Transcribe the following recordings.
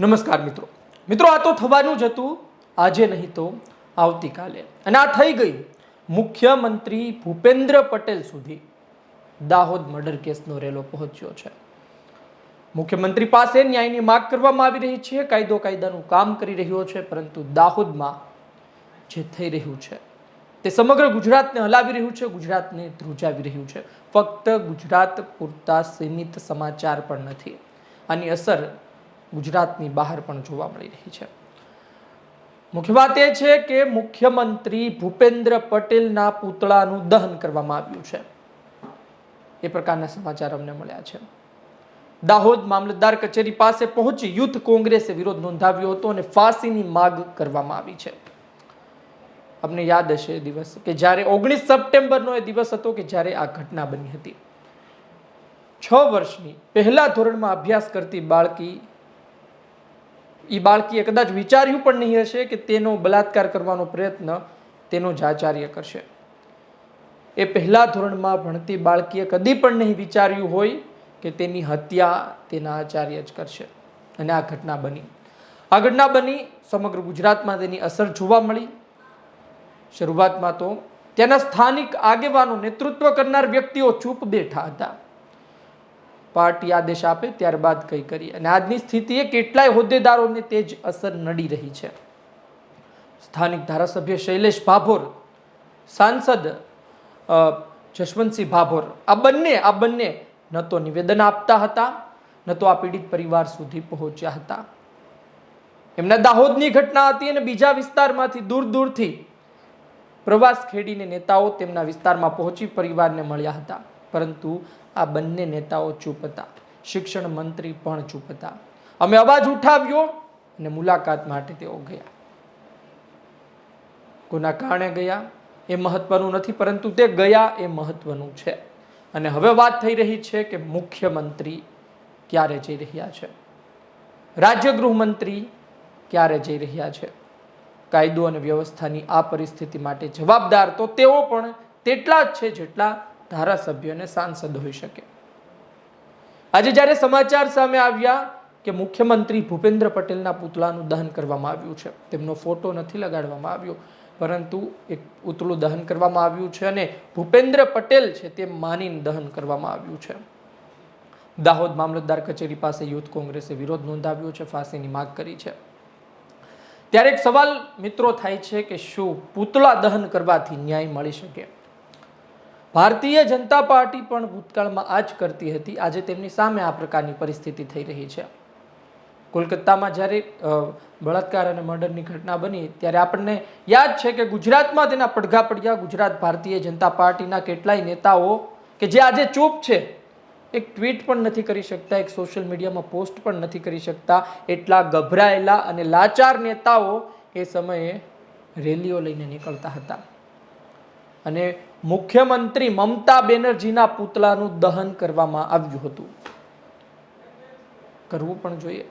નમસ્કાર મિત્રો. મિત્રો, આ તો થવાનું જ હતું. આજે નહીં તો આવતીકાલે. અને આ થઈ ગયું. મુખ્યમંત્રી ભૂપેન્દ્ર પટેલ સુધી દાહોદ મર્ડર કેસનો રેલો પહોંચ્યો છે. મુખ્યમંત્રી પાસે ન્યાયની માગ કરવામાં આવી રહી છે. કાયદો કાયદાનું કામ કરી રહ્યો છે, પરંતુ દાહોદમાં જે થઈ રહ્યું છે, તે સમગ્ર ગુજરાતને હલાવી રહ્યું છે, ગુજરાતને ધ્રુજાવી રહ્યું છે. ફક્ત ગુજરાત પૂરતા સીમિત સમાચાર પણ નથી. આની અસર ગુજરાતની બહાર પણ જોવા મળી રહી છે. મુખ્ય વાત એ છે કે મુખ્યમંત્રી ભૂપેન્દ્ર પટેલના પૂતળાનું દહન કરવામાં આવ્યું છે. એ પ્રકારના સમાચાર અમને મળ્યા છે. દાહોદ મામલતદાર કચેરી પાસે પહોંચી યુથ કોંગ્રેસે વિરોધ નોંધાવ્યો હતો અને ફાંસીની માગ કરવામાં આવી છે. આપને યાદ હશે એ દિવસ કે જ્યારે ઓગણીસ સપ્ટેમ્બરનો એ દિવસ હતો કે જ્યારે આ ઘટના બની હતી. છ વર્ષની પહેલા ધોરણમાં અભ્યાસ કરતી બાળકી એ બાળકીએ કદાચ વિચાર્યું પણ નહીં હશે કે તેનો બલાત્કાર કરવાનો પ્રયત્ન તેનો જ આચાર્ય કરશે. એ પહેલા ધોરણમાં ભણતી બાળકીએ કદી પણ નહીં વિચાર્યું હોય કે તેની હત્યા તેના આચાર્ય જ કરશે. અને આ ઘટના બની. આ ઘટના બની, સમગ્ર ગુજરાતમાં તેની અસર જોવા મળી. શરૂઆતમાં તો ત્યાંના સ્થાનિક આગેવાનો નેતૃત્વ કરનાર વ્યક્તિઓ ચૂપ બેઠા હતા. પાર્ટી આદેશ આપે ત્યારબાદ કંઈ કરીએ. અને આજની સ્થિતિએ કેટલાય હોદ્દેદારોને તે જ અસર નડી રહી છે. સ્થાનિક ધારાસભ્ય શૈલેષ ભાભોર, સાંસદ જશવંતસિંહ ભાભોર, આ બંને આ બંને ન તો નિવેદન આપતા હતા, ન તો આ પીડિત પરિવાર સુધી પહોંચ્યા હતા. એમના દાહોદની ઘટના હતી અને બીજા વિસ્તારમાંથી દૂર દૂરથી પ્રવાસ ખેડીને નેતાઓ તેમના વિસ્તારમાં પહોંચી પરિવારને મળ્યા હતા. પરંતુ આ બંને નેતાઓ ચૂપ હતા શિક્ષણ મંત્રી પણ ચૂપ હતા અમે અવાજ ઉઠાવ્યો અને મુલાકાત માટે તેઓ ગયા. કોના કારણે ગયા એ મહત્વનું નથી, પરંતુ તે ગયા એ મહત્વનું છે. અને હવે વાત થઈ રહી છે કે મુખ્યમંત્રી ક્યારે જઈ રહ્યા છે. રાજ્ય ગૃહમંત્રી ક્યારે જઈ રહ્યા છે. કાયદો અને વ્યવસ્થાની આ પરિસ્થિતિ માટે જવાબદાર તો તેઓ પણ તેટલા જ છે જેટલા ધારાસભ્ય અને સાંસદ હોઈ શકે. આજે જ્યારે સમાચાર સામે આવ્યા કે મુખ્યમંત્રી ભૂપેન્દ્ર પટેલના પુતળાનું દહન કરવામાં આવ્યું છે, તેમનો ફોટો નથી લગાડવામાં આવ્યો, પરંતુ એક પુતળું દહન કરવામાં આવ્યું છે અને ભૂપેન્દ્ર પટેલ છે તે માનીને દહન કરવામાં આવ્યું છે. દાહોદ મામલતદાર કચેરી પાસે યુથ કોંગ્રેસે વિરોધ નોંધાવ્યો છે, ફાંસીની માગ કરી છે. ત્યારે એક સવાલ મિત્રો થાય છે કે શું પૂતળા દહન કરવાથી ન્યાય મળી શકે? ભારતીય જનતા પાર્ટી પણ ભૂતકાળમાં આ જ કરતી હતી. આજે તેમની સામે આ પ્રકારની પરિસ્થિતિ થઈ રહી છે. કોલકાતામાં જ્યારે બળાત્કાર અને મર્ડરની ઘટના બની, ત્યારે આપણને યાદ છે કે ગુજરાતમાં તેના પડઘા પડ્યા ગુજરાત ભારતીય જનતા પાર્ટીના કેટલાય નેતાઓ કે જે આજે ચૂપ છે, એક ટ્વીટ પણ નથી કરી શકતા, એક સોશિયલ મીડિયામાં પોસ્ટ પણ નથી કરી શકતા. એટલા ગભરાયેલા અને લાચાર નેતાઓ એ સમયે રેલીઓ લઈને નીકળતા હતા. અને મુખ્યમંત્રી મમતા બેનર્જીના પુતળાનું દહન કરવામાં આવ્યું હતું. કરવું પણ જોઈએ.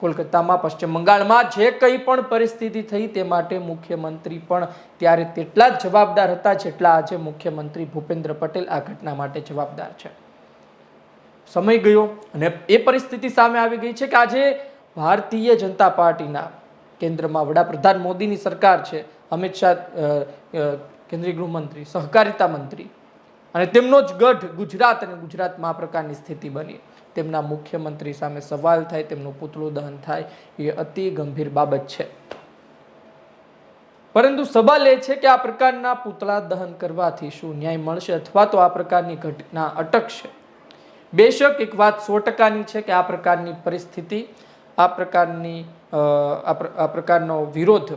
કોલકાતામાં, પશ્ચિમ બંગાળમાં જે કંઈ પણ પરિસ્થિતિ થઈ તે માટે મુખ્યમંત્રી પણ ત્યારે તેટલા જ જવાબદાર હતા જેટલા આજે મુખ્યમંત્રી ભૂપેન્દ્ર પટેલ આ ઘટના માટે જવાબદાર છે. સમય ગયો અને એ પરિસ્થિતિ સામે આવી ગઈ છે કે આજે ભારતીય જનતા પાર્ટીના કેન્દ્રમાં વડાપ્રધાન મોદીની સરકાર છે. અમિત શાહ કેન્દ્રીય ગૃહમંત્રી, સહકારિતા મંત્રી. અને તેમનો જ ગઢ ગુજરાત અને ગુજરાતમાં આ પ્રકારની સ્થિતિ બની. તેમના મુખ્યમંત્રી સામે સવાલ થાય, તેમનું પુતળું દહન થાય, એ અતિ ગંભીર બાબત છે. પરંતુ સવાલ એ છે કે આ પ્રકારના પૂતળા દહન કરવાથી શું ન્યાય મળશે અથવા તો આ પ્રકારની ઘટના અટકશે બેશક એક વાત સો ટકાની છે કે આ પ્રકારની પરિસ્થિતિ, આ પ્રકારની આ પ્ર- આ પ્રકારનો વિરોધ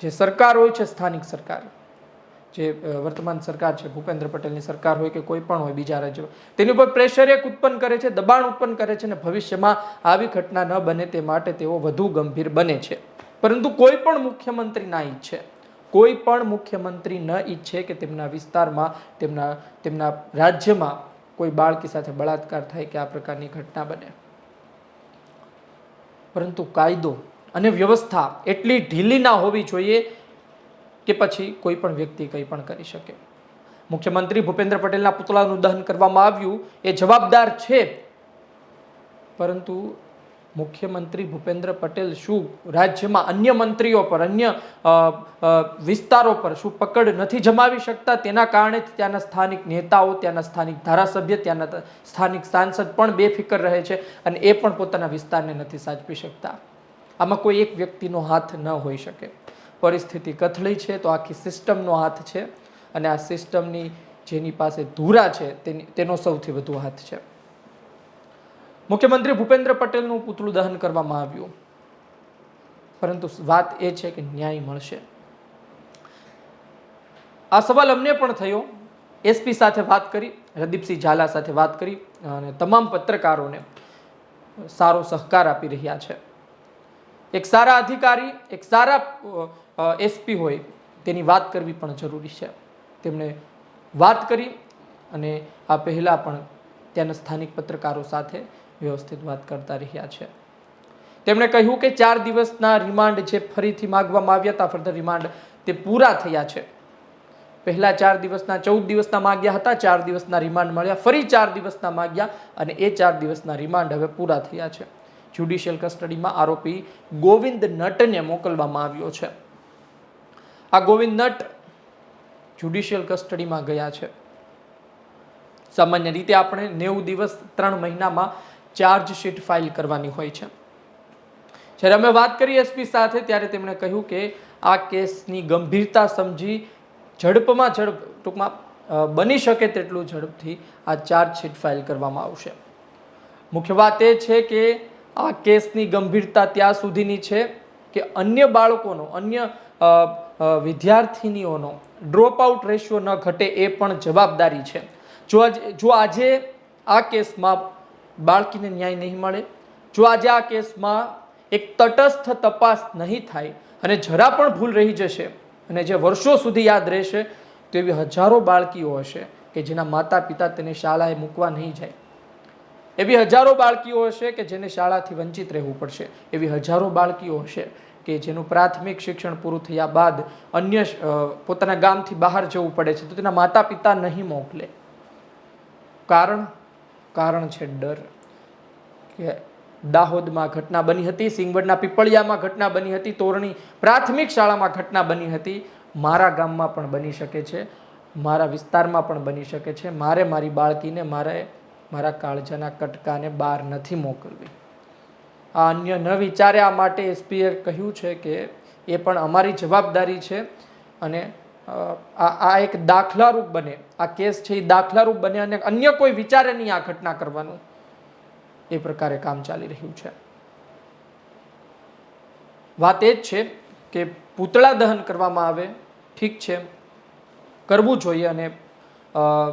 જે સરકાર હોય છે, સ્થાનિક સરકાર. જે વર્તમાન સરકાર છે, ભૂપેન્દ્ર પટેલની સરકાર હોય કે કોઈ પણ હોય બીજા રાજ્યો, તેની ઉપર પ્રેશર એક ઉત્પન્ન કરે છે, દબાણ ઉત્પન્ન કરે છે અને ભવિષ્યમાં આવી ઘટના ન બને તે માટે તેઓ વધુ ગંભીર બને છે. પરંતુ કોઈ પણ મુખ્યમંત્રી ના ઈચ્છે, કોઈ પણ મુખ્યમંત્રી ન ઈચ્છે કે તેમના વિસ્તારમાં, તેમના તેમના રાજ્યમાં કોઈ બાળકી સાથે બળાત્કાર થાય કે આ પ્રકારની ઘટના બને. પરંતુ કાયદો અને વ્યવસ્થા એટલી ઢીલી ના હોવી જોઈએ કે પછી કોઈ પણ વ્યક્તિ કંઈ પણ કરી શકે. મુખ્યમંત્રી ભૂપેન્દ્ર પટેલના પુતળાનું દહન કરવામાં આવ્યું એ જવાબદાર છે. પરંતુ મુખ્યમંત્રી ભૂપેન્દ્ર પટેલ શું રાજ્યમાં અન્ય મંત્રીઓ પર, અન્ય વિસ્તારો પર શું પકડ નથી જમાવી શકતા? તેના કારણે ત્યાંના સ્થાનિક નેતાઓ, ત્યાંના સ્થાનિક ધારાસભ્ય, ત્યાંના સ્થાનિક સાંસદ પણ બેફિકર રહે છે અને એ પણ પોતાના વિસ્તારને નથી સાચવી શકતા. આમાં કોઈ એક વ્યક્તિનો હાથ ન હોઈ શકે. પરિસ્થિતિ કથળી છે, તો આખી સિસ્ટમનો હાથ છે અને આ સિસ્ટમની જેની પાસે ધૂરા છે, તેની તેનો સૌથી વધુ હાથ છે. મુખ્યમંત્રી ભૂપેન્દ્ર પટેલનું પુતળું દહન કરવામાં આવ્યું. પરંતુ વાત એ છે કે ન્યાય મળશે. આ સવાલ અમને પણ થયો. એસપી સાથે વાત કરી, રદીપસિંહ ઝાલા સાથે વાત કરી, અને તમામ પત્રકારોને સારો સહકાર આપી રહ્યા છે. એક સારા અધિકારી, એક સારા એસપી હોય, તેની વાત કરવી પણ જરૂરી છે. તેમણે વાત કરી અને આ પહેલાં પણ ત્યાંના સ્થાનિક પત્રકારો સાથે વ્યવસ્થિત વાત કરતા રહ્યા છે. તેમણે કહ્યું કે ચાર દિવસના રિમાન્ડ જે ફરીથી માગવામાં આવ્યા હતા, ફર્ધર રિમાન્ડ તે પૂરા થયા છે. પહેલા ચાર દિવસના, ચૌદ દિવસના માગ્યા હતા, ચાર દિવસના રિમાન્ડ મળ્યા, ફરી ચાર દિવસના માગ્યા અને એ ચાર દિવસના રિમાન્ડ હવે પૂરા થયા છે. જ્યુડિશિયલ કસ્ટડીમાં આરોપી ગોવિંદ નટને મોકલવામાં આવ્યો છે. આ ગોવિંદ નટ જ્યુડિશિયલ કસ્ટડીમાં ગયા છે. સામાન્ય રીતે આપણે નેવું દિવસ, ત્રણ મહિનામાં ચાર્જશીટ ફાઇલ કરવાની હોય છે. જ્યારે અમે વાત કરી એસપી સાથે, ત્યારે તેમણે કહ્યું કે આ કેસની ગંભીરતા સમજી ઝડપમાં ઝડપ, ટૂંકમાં બની શકે તેટલું ઝડપથી આ ચાર્જશીટ ફાઇલ કરવામાં આવશે. મુખ્ય વાત એ છે કે આ કેસની ગંભીરતા ત્યાં સુધીની છે કે અન્ય બાળકોનો અન્ય વિદ્યાર્થીનીઓનો અ, વિદ્યાર્થિનીઓનો ડ્રોપ આઉટ રેશિયો ન ઘટે એ પણ જવાબદારી છે. જો જો આજે આ કેસમાં બાળકીને ન્યાય નહીં મળે જો આજે આ કેસમાં એક તટસ્થ તપાસ નહીં થાય અને જરા પણ ભૂલ રહી જશે અને જે વર્ષો સુધી યાદ રહેશે તો એવી હજારો બાળકીઓ હશે કે જેના માતા પિતા તેને શાળાએ મૂકવા નહીં જાય. એવી હજારો બાળકીઓ હશે કે જેને શાળાથી વંચિત રહેવું પડશે. એવી હજારો બાળકીઓ હશે કે જેનું પ્રાથમિક શિક્ષણ પૂરું થયા બાદ અન્ય પોતાના ગામથી બહાર જવું પડે છે, તો તેના માતા પિતા નહીં મોકલે. કારણ? કારણ છે ડર. કે દાહોદમાં ઘટના બની હતી, સિંગવડના પીપળિયામાં ઘટના બની હતી, તોરણી પ્રાથમિક શાળામાં ઘટના બની હતી. મારા ગામમાં પણ બની શકે છે, મારા વિસ્તારમાં પણ બની શકે છે. મારે મારી બાળકીને મારે મારા કાળજાના કટકાને બહાર નથી મોકલવી. આ અન્ય ન વિચારે આ માટે એસપીએ કહ્યું છે કે એ પણ અમારી જવાબદારી છે અને આ એક દાખલારૂપ બને. આ કેસ છે એ દાખલારૂપ બને અને અન્ય કોઈ વિચારે નહીં આ ઘટના કરવાનું. એ પ્રકારે કામ ચાલી રહ્યું છે. વાત એ જ છે કે પૂતળા દહન કરવામાં આવે, ઠીક છે, કરવું જોઈએ અને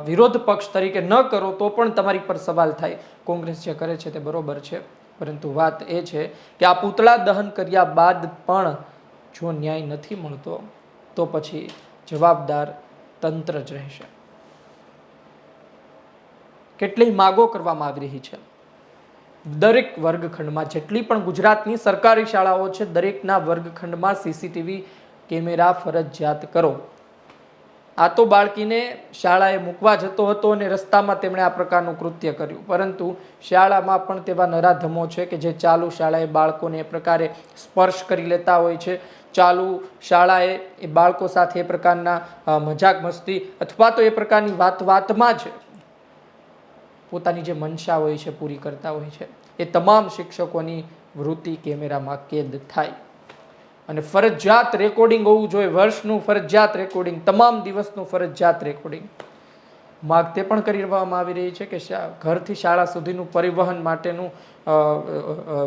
વિરોધ પક્ષ તરીકે ન કરો તો પણ તમારી પર સવાલ થાય. કોંગ્રેસ જે કરે છે તે બરોબર છે. પરંતુ વાત એ છે કે આ પૂતળા દહન કર્યા બાદ પણ જો ન્યાય નથી મળતો, તો પછી જવાબદાર તંત્ર જ રહેશે. કેટલી માગો કરવામાં આવી રહી છે. દરેક વર્ગખંડમાં જેટલી પણ ગુજરાતની સરકારી શાળાઓ છે, દરેકના વર્ગખંડમાં સીસીટીવી કેમેરા ફરજિયાત કરો. આ તો બાળકીને શાળાએ મૂકવા જતો હતો અને રસ્તામાં તેમણે આ પ્રકારનું કૃત્ય કર્યું. પરંતુ શાળામાં પણ તેવા નરાધમો છે કે જે ચાલુ શાળાએ બાળકોને એ પ્રકારે સ્પર્શ કરી લેતા હોય છે. ચાલુ શાળાએ એ બાળકો સાથે એ પ્રકારના મજાક મસ્તી અથવા તો એ પ્રકારની વાત વાતમાં જ પોતાની જે મનસા હોય છે, પૂરી કરતા હોય છે. એ તમામ શિક્ષકોની વૃત્તિ કેમેરામાં કેદ થાય. અને ફરજિયાત રેકોર્ડિંગ હોવું જોઈએ, વર્ષનું ફરજિયાત રેકોર્ડિંગ તમામ દિવસનું ફરજિયાત રેકોર્ડિંગ માગ તે પણ કરવામાં આવી રહી છે કે ઘરથી શાળા સુધીનું પરિવહન માટેનું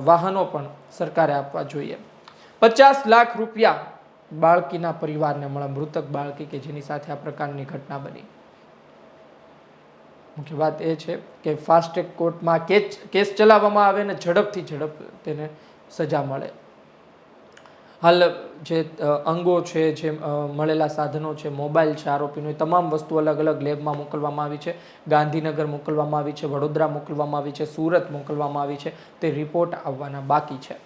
વાહનો પણ સરકારે આપવા જોઈએ. પચાસ લાખ રૂપિયા બાળકીના પરિવારને મળે, મૃતક બાળકી કે જેની સાથે આ પ્રકારની ઘટના બની. મુખ્ય વાત એ છે કે ફાસ્ટ ટ્રેક કોર્ટમાં કેસ ચલાવવામાં આવે ને ઝડપથી ઝડપ તેને સજા મળે. હાલ જે અંગો છે, જે મળેલા સાધનો છે, મોબાઈલ છે, આરોપીનો, એ તમામ વસ્તુ અલગ અલગ લેબમાં મોકલવામાં આવી છે. ગાંધીનગર મોકલવામાં આવી છે, વડોદરા મોકલવામાં આવી છે, સુરત મોકલવામાં આવી છે. તે રિપોર્ટ આવવાના બાકી છે.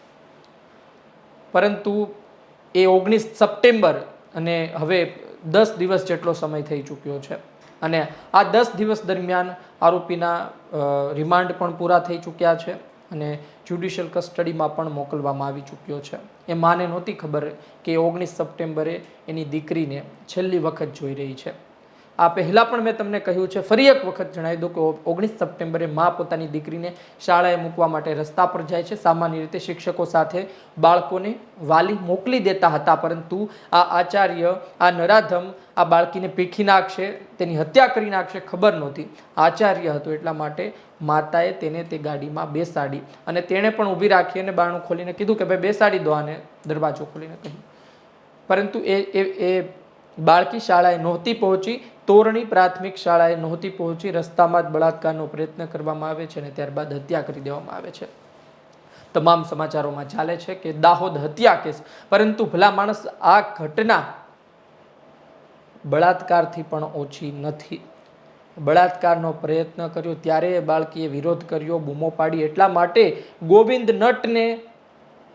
પરંતુ એ ઓગણીસ સપ્ટેમ્બર અને હવે દસ દિવસ જેટલો સમય થઈ ચૂક્યો છે. અને આ દસ દિવસ દરમિયાન આરોપીના રિમાન્ડ પણ પૂરા થઈ ચૂક્યા છે. અને જ્યુડિશિયલ કસ્ટડીમાં પણ મોકલવામાં આવી ચૂક્યો છે. એ માને નહોતી ખબર કે ઓગણીસ સપ્ટેમ્બરે એની દીકરીને છેલ્લી વખત જોઈ રહી છે. આ પહેલાં પણ મેં તમને કહ્યું છે, ફરી એક વખત જણાવી દઉં કે ઓગણીસ સપ્ટેમ્બરે મા પોતાની દીકરીને શાળાએ મૂકવા માટે રસ્તા પર જાય છે. સામાન્ય રીતે શિક્ષકો સાથે બાળકોને વાલી મોકલી દેતા હતા, પરંતુ આ આચાર્ય, આ નરાધમ, આ બાળકીને પીખી નાખશે, તેની હત્યા કરી નાખશે ખબર નહોતી. આચાર્ય હતો એટલા માટે માતાએ તેને તે ગાડીમાં બેસાડી અને તેણે પણ ઊભી રાખી અને બારણું ખોલીને કીધું કે, ભાઈ, બેસાડી દો આને, દરવાજો ખોલીને કહ્યું. પરંતુ એ એ બાળકી શાળાએ નહોતી પહોંચી, તોરણી પ્રાથમિક શાળાએ નહોતી પહોંચી, રસ્તામાં જ બળાત્કારનો પ્રયત્ન કરવામાં આવે છે અને ત્યારબાદ હત્યા કરી દેવામાં આવે છે. તમામ સમાચારોમાં ચાલે છે કે દાહોદ હત્યા કેસ, પરંતુ ભલા માણસ આ ઘટના બળાત્કારથી પણ ઓછી નથી. બળાત્કારનો પ્રયત્ન કર્યો, ત્યારે બાળકીએ વિરોધ કર્યો, બૂમો પાડી. એટલા માટે ગોવિંદ નટને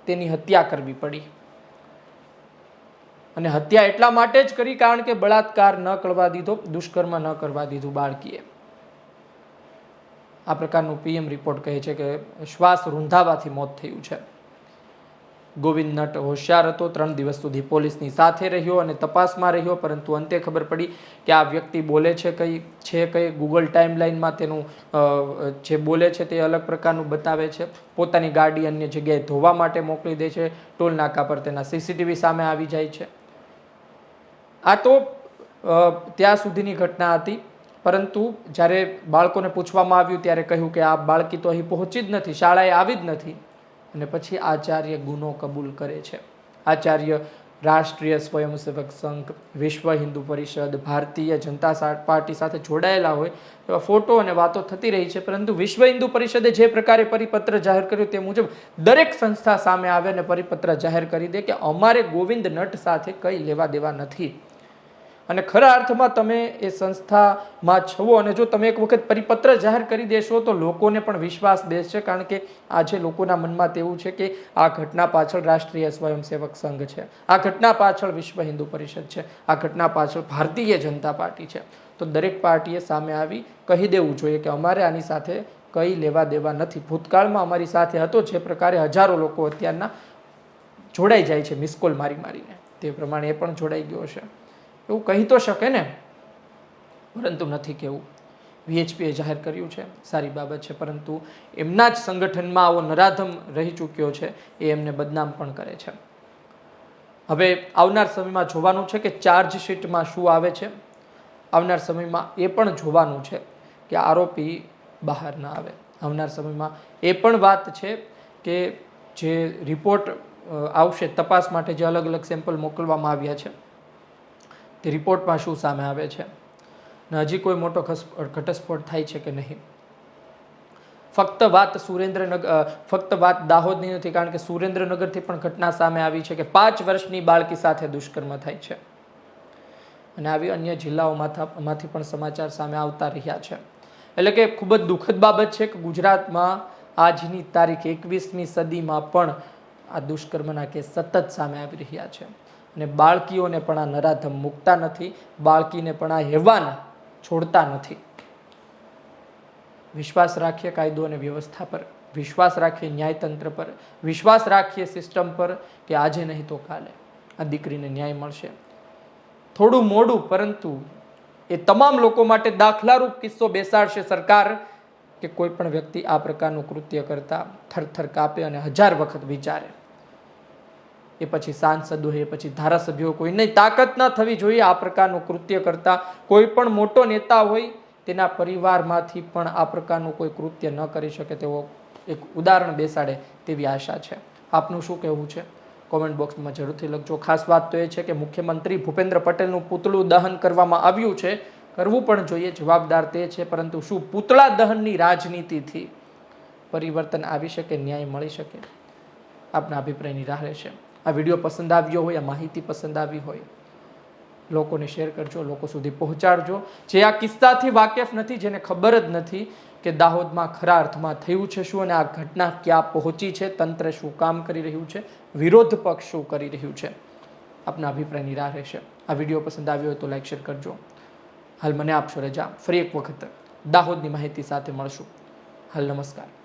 તેની હત્યા કરવી પડી. અને હત્યા એટલા માટે જ કરી કારણ કે બળાત્કાર ન કરવા દીધો, દુષ્કર્મ ન કરવા દીધું બાળકીએ. આ પ્રકારનું પીએમ રિપોર્ટ કહે છે કે શ્વાસ રૂંધાવાથી મોત થયું છે. ગોવિંદ નટ હોશિયાર હતો, ત્રણ દિવસ સુધી પોલીસની સાથે રહ્યો અને તપાસમાં રહ્યો, પરંતુ અંતે ખબર પડી કે આ વ્યક્તિ બોલે છે કઈ છે કઈ ગૂગલ ટાઈમલાઈનમાં તેનું જે બોલે છે તે અલગ પ્રકારનું બતાવે છે. પોતાની ગાડી અન્ય જગ્યાએ ધોવા માટે મોકલી દે છે, ટોલ નાકા પર તેના સીસીટીવી સામે આવી જાય છે. આ તો ત્યાં સુધીની ઘટના હતી. પરંતુ જ્યારે બાળકોને પૂછવામાં આવ્યું ત્યારે કહ્યું કે આ બાળકી તો અહીં પહોંચી જ નથી, શાળાએ આવી જ નથી. અને પછી આચાર્ય ગુનો કબૂલ કરે છે. આચાર્ય રાષ્ટ્રીય સ્વયંસેવક સંઘ, વિશ્વ હિન્દુ પરિષદ, ભારતીય જનતા પાર્ટી સાથે જોડાયેલા હોય એવા ફોટો અને વાતો થતી રહી છે. પરંતુ વિશ્વ હિન્દુ પરિષદે જે પ્રકારે પરિપત્ર જાહેર કર્યો તે મુજબ દરેક સંસ્થા સામે આવે અને પરિપત્ર જાહેર કરી દે કે અમારે ગોવિંદ નટ સાથે કંઈ લેવા દેવા નથી. અને ખરા અર્થમાં તમે એ સંસ્થામાં છો અને જો તમે એક વખત પરિપત્ર જાહેર કરી દેશો, તો લોકોને પણ વિશ્વાસ બેસશે, કારણ કે આજે લોકોના મનમાં તેવું છે કે આ ઘટના પાછળ રાષ્ટ્રીય સ્વયંસેવક સંઘ છે. આ ઘટના પાછળ વિશ્વ હિન્દુ પરિષદ છે. આ ઘટના પાછળ ભારતીય જનતા પાર્ટી છે. તો દરેક પાર્ટીએ સામે આવી કહી દેવું જોઈએ કે અમારે આની સાથે કંઈ લેવા દેવા નથી. ભૂતકાળમાં અમારી સાથે હતો, જે પ્રકારે હજારો લોકો અત્યારના જોડાઈ જાય છે મિસકોલ મારી મારીને. તે પ્રમાણે એ પણ જોડાઈ ગયો છે એવું કહી તો શકે ને. પરંતુ નથી કેવું. વીએચપીએ જાહેર કર્યું છે. સારી બાબત છે. પરંતુ એમના જ સંગઠનમાં આવો નરાધમ રહી ચૂક્યો છે. એ એમને બદનામ પણ કરે છે. હવે આવનાર સમયમાં જોવાનું છે કે ચાર્જશીટમાં શું આવે છે. આવનાર સમયમાં એ પણ જોવાનું છે કે આરોપી બહાર ના આવે. આવનાર સમયમાં એ પણ વાત છે કે જે રિપોર્ટ આવશે, તપાસ માટે જે અલગ અલગ સેમ્પલ મોકલવામાં આવ્યા છે. તે રિપોર્ટમાં શું સામે આવે છે? ને હજી કોઈ મોટો ઘટસ્ફોટ થાય છે કે નહીં? ફક્ત વાત સુરેન્દ્રનગર ફક્ત વાત દાહોદની નથી, કારણ કે સુરેન્દ્રનગરથી પણ ઘટના સામે આવી છે કે પાંચ વર્ષની બાળકી સાથે દુષ્કર્મ થાય છે. અને આવી અન્ય જિલ્લાઓમાંથી માંથી પણ સમાચાર સામે આવતા રહ્યા છે. એટલે કે ખૂબ જ દુઃખદ બાબત છે કે ગુજરાતમાં આજની તારીખ એકવીસમી સદીમાં પણ આ દુષ્કર્મના કેસ સતત સામે આવી રહ્યા છે. અને બાળકીઓને પણ આ નરાધમ મૂકતા નથી, બાળકીને પણ આ હેવાન છોડતા નથી. વિશ્વાસ રાખીએ કાયદો અને વ્યવસ્થા પર, વિશ્વાસ રાખીએ ન્યાયતંત્ર પર, વિશ્વાસ રાખીએ સિસ્ટમ પર કે આજે નહીં તો કાલે આ દીકરીને ન્યાય મળશે. થોડું મોડું, પરંતુ એ તમામ લોકો માટે દાખલારૂપ કિસ્સો બેસાડશે સરકાર કે કોઈ પણ વ્યક્તિ આ પ્રકારનું કૃત્ય કરતા થરથર કાપે અને હજાર વખત વિચારે. એ પછી સાંસદ હોય એ પછી ધારાસભ્યો કોઈને તાકાત ન થવી જોઈએ આ પ્રકારનું કૃત્ય કરતા. કોઈ પણ મોટો નેતા હોય, તેના પરિવારમાંથી પણ આ પ્રકારનું કોઈ કૃત્ય ન કરી શકે તેવો એક ઉદાહરણ બેસાડે તેવી આશા છે. આપનું શું કહેવું છે? કોમેન્ટ બોક્સમાં જરૂરથી લખજો. ખાસ વાત તો એ છે કે મુખ્યમંત્રી ભૂપેન્દ્ર પટેલનું પૂતળું દહન કરવામાં આવ્યું છે. કરવું પણ જોઈએ, જવાબદાર તે છે, પરંતુ શું પૂતળા દહનની રાજનીતિથી પરિવર્તન આવી શકે, ન્યાય મળી શકે? આપના અભિપ્રાયની રાહ રહેશે. આ વીડિયો પસંદ આવ્યો હોય, આ માહિતી પસંદ આવી હોય, લોકોને શેર કરજો, લોકો સુધી પહોંચાડજો. જે આ કિસ્સાથી વાકેફ નથી, જેને ખબર જ નથી કે દાહોદમાં ખરા અર્થમાં થયું છે શું અને આ ઘટના ક્યાં પહોંચી છે, તંત્ર શું કામ કરી રહ્યું છે, વિરોધ પક્ષ શું કરી રહ્યું છે, આપના અભિપ્રાય નિરાહ રહેશે. આ વીડિયો પસંદ આવ્યો હોય તો લાઈક, શેર કરજો. હાલ મને આપશો રજા. ફરી એક વખત દાહોદની માહિતી સાથે મળશું. હાલ નમસ્કાર.